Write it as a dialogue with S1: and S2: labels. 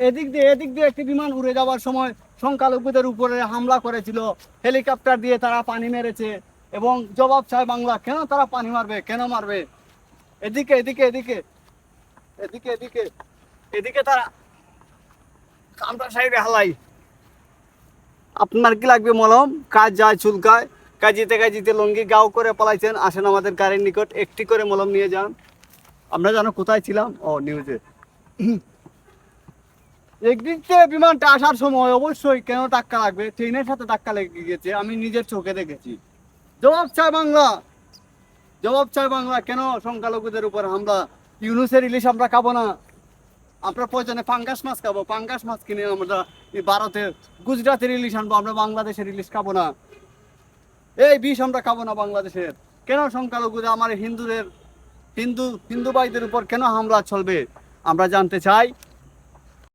S1: এদিক দিয়ে এদিক দিয়ে একটি বিমান উড়ে যাওয়ার সময় সংখ্যালঘুদের উপরে হামলা করেছিল। হেলিকপ্টার দিয়ে তারা পানি মেরেছে এবং জবাব চায় বাংলা, কেন তারা পানি মারবে? কেন মারবে? এদিকে এদিকে এদিকে এদিকে এদিকে এদিকে তারা কামটা সাইডে হালাই। আপনার কি লাগবে মলম? কাজ যায় চুলকায়। কাজিতে কাজিতে লঙ্গি গাও করে পালাইছেন। আসেন আমাদের গাড়ির নিকট। একটি করে মলম নিয়ে যান। আমরা জানো কোথায় ছিলাম? ও, নিউজে। একদিক থেকে বিমানটা আসার সময় অবশ্যই কেন ধাক্কা লাগবে? ট্রেনের সাথে ধাক্কা লেগে গেছে, আমি নিজের চোখে দেখেছি। জবাব চাই বাংলা। জবাব চায় বাংলা, কেন সংখ্যালঘুদের উপর হামলা? ইউনুসের ইলিশ আমরা খাব না। আমরা প্রয়োজনে পাঙ্গাস মাছ খাব। পাঙ্গাস মাছ কিনে আমরা ভারতের গুজরাটের ইলিশ আনব, আমরা বাংলাদেশের ইলিশ খাব না। এই বিষ আমরা খাব না বাংলাদেশের। কেন সংখ্যালঘুদের আমার হিন্দুদের, হিন্দু হিন্দু ভাইদের উপর কেন হামলা চলবে? আমরা জানতে চাই।